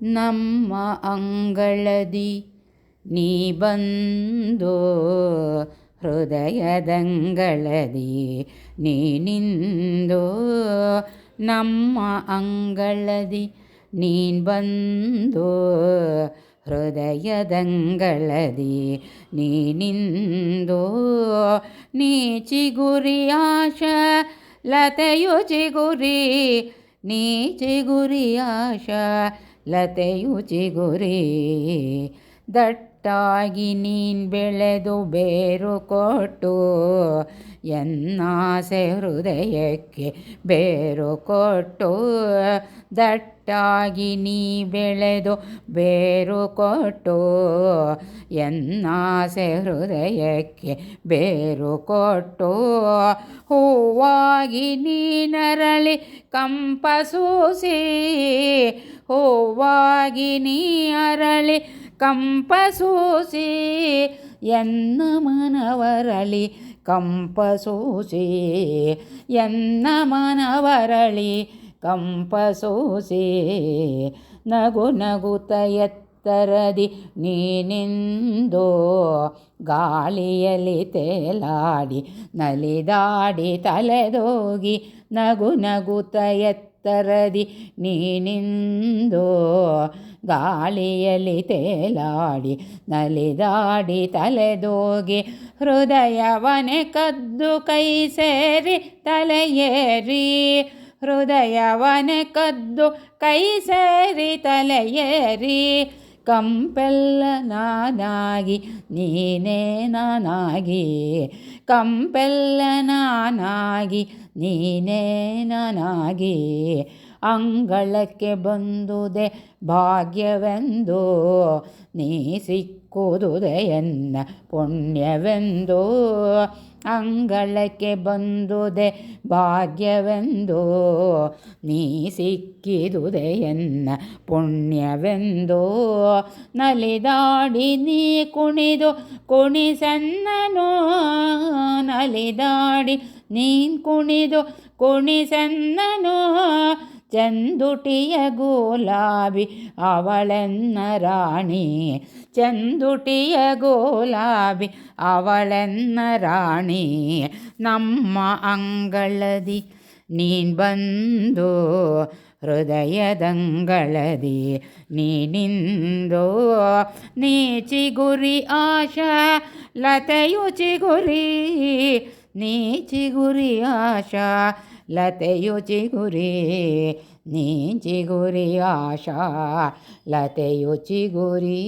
ನಮ್ಮ ಅಂಗಳದಿ, ನೀ ಬಂದು ಹೃದಯದಂಗಳದಿ ನೀನಿಂದು ನಮ್ಮ ಅಂಗಳದಿ ನೀನು ಬಂದು ಹೃದಯದಂಗಳದಿ ನೀನಿಂದು ನೀ ಚಿಗುರಿ ಆಶ ಲತೆಯು ಚಿಗುರಿ ನೀ ಚಿಗುರಿ ಆಶ ಲತೆಯು ಚಿಗುರಿ ದಟ್ಟಾಗಿ ನೀನು ಬೆಳೆದು ಬೇರು ಕೊಟ್ಟು ಎನ್ನಾಸೆ ಹೃದಯಕ್ಕೆ ಬೇರು ಕೊಟ್ಟು ದಟ್ಟಾಗಿ ನೀ ಬೆಳೆದು ಬೇರು ಕೊಟ್ಟು ಎನ್ನಾಸೆ ಹೃದಯಕ್ಕೆ ಬೇರು ಕೊಟ್ಟು ಹೂವಾಗಿ ನೀನರಳಿ ಕಂಪಸೂಸಿ ಹೂವಾಗಿ ನೀ ಅರಳಿ ಕಂಪಸೂಸಿ ಎನ್ನ ಮನವರಳಿ, ಕಂಪಸೂಸಿ ಎನ್ನ ಮನವರಳಿ, ಕಂಪಸೂಸಿ ನಗು ನಗುತ ಎತ್ತರದಿ ನೀನಿಂದೋ ಗಾಳಿಯಲ್ಲಿ ತೇಲಾಡಿ ನಲಿದಾಡಿ ತಲೆದೋಗಿ ನಗು ನಗುತ್ತ ಎತ್ತರದಿ ನೀನಿಂದೋ ಗಾಳಿಯಲ್ಲಿ ತೇಲಾಡಿ ನಲಿದಾಡಿ ತಲೆದೋಗಿ ಹೃದಯವನೆ ಕದ್ದು ಕೈ ಸೇರಿ ತಲೆಯೇರಿ. ಹೃದಯವನೆ ಕದ್ದು ಕೈ ಸೇರಿ ತಲೆಯೇರಿ. ಕಂಪೆಲ್ಲ ನಾನಾಗಿ ನೀನೇ ನಾನಾಗಿ, ಕಂಪೆಲ್ಲ ನಾನಾಗಿ ನೀನೇ ನನಗೆ ಅಂಗಳಕ್ಕೆ ಬಂದುದೆ ಭಾಗ್ಯವೆಂದು. ನೀ ಸಿಕ್ಕುದುದೆ ಎನ್ನ ಪುಣ್ಯವೆಂದು. ಅಂಗಳಕ್ಕೆ ಬಂದುದೆ ಭಾಗ್ಯವೆಂದು. ನೀ ಸಿಕ್ಕಿದುದೆ ಎನ್ನ ಪುಣ್ಯವೆಂದು. ನಲಿದಾಡಿ ನೀ ಕುಣಿದು ಕುಣಿಸನ್ನನು. ನಲಿದಾಡಿ ನೀನ್ ಕುಣಿದು ಕುಣಿಸನ್ನನು ಚಂದುಟಿಯ ಗೋಲಾಬಿ ಅವಳೆನ್ನ ರಾಣಿ. ಚಂದುಟಿಯ ಗೋಲಾಬಿ ಅವಳೆನ್ನ ರಾಣಿ. ನಮ್ಮ ಅಂಗಳದಿ ನೀನು ಬಂದು ಹೃದಯದಂಗಳದಿ ನೀನಿಂದು. ನೀ ಚಿಗುರಿ ಆಶಾ, ಲತೆಯು ಚಿಗುರಿ ನೀ ಚಿಗುರಿ ಆಶಾ ಲತೆಯು ಚಿಗುರಿ ನೀ ಚಿಗುರಿ ಆಶಾ ಲತೆಯು ಚಿಗುರಿ